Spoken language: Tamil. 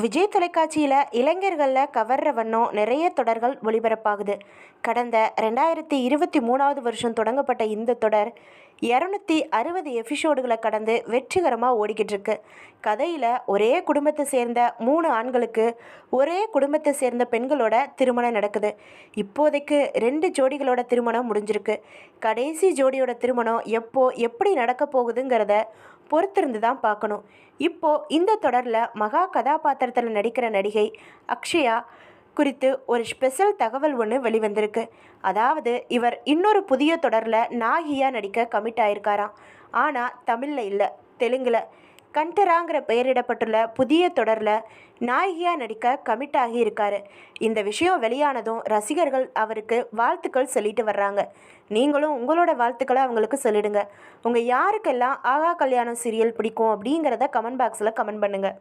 விஜய் தொலைக்காட்சியில் இளைஞர்களில் கவர்ற வண்ணம் நிறைய தொடர்கள் ஒளிபரப்பாகுது. கடந்த ரெண்டாயிரத்தி இருபத்தி மூணாவது வருஷம் தொடங்கப்பட்ட இந்த தொடர் இரநூத்தி அறுபது எபிசோடுகளை கடந்து வெற்றிகரமாக ஓடிக்கிட்டு இருக்கு. கதையில் ஒரே குடும்பத்தை சேர்ந்த மூணு ஆண்களுக்கு ஒரே குடும்பத்தை சேர்ந்த பெண்களோட திருமணம் நடக்குது. இப்போதைக்கு ரெண்டு ஜோடிகளோட திருமணம் முடிஞ்சிருக்கு. கடைசி ஜோடியோட திருமணம் எப்போ எப்படி நடக்க போகுதுங்கிறத பொறுத்திருந்து தான் பார்க்கணும். இப்போது இந்த தொடரில் மகா கதாபாத்திரத்தில் நடிக்கிற நடிகை அக்ஷயா குறித்து ஒரு ஸ்பெஷல் தகவல் ஒன்று வெளிவந்திருக்கு. அதாவது இவர் இன்னொரு புதிய தொடரில் நாகியாக நடிக்க கமிட் ஆயிருக்காராம். ஆனால் தமிழில் இல்லை தெலுங்கில். கண்டராங்கிற பெயரிடப்பட்டுள்ள புதிய தொடரில் நாயகியாக நடிக்க கமிட் ஆகியிருக்காரு. இந்த விஷயம் வெளியானதும் ரசிகர்கள் அவருக்கு வாழ்த்துக்கள் சொல்லிட்டு வர்றாங்க. நீங்களும் உங்களோட வாழ்த்துக்களை அவங்களுக்கு சொல்லிடுங்க. உங்கள் யாருக்கெல்லாம் ஆகா கல்யாணம் சீரியல் பிடிக்கும் அப்படிங்கிறத கமெண்ட் பாக்ஸில் கமெண்ட் பண்ணுங்கள்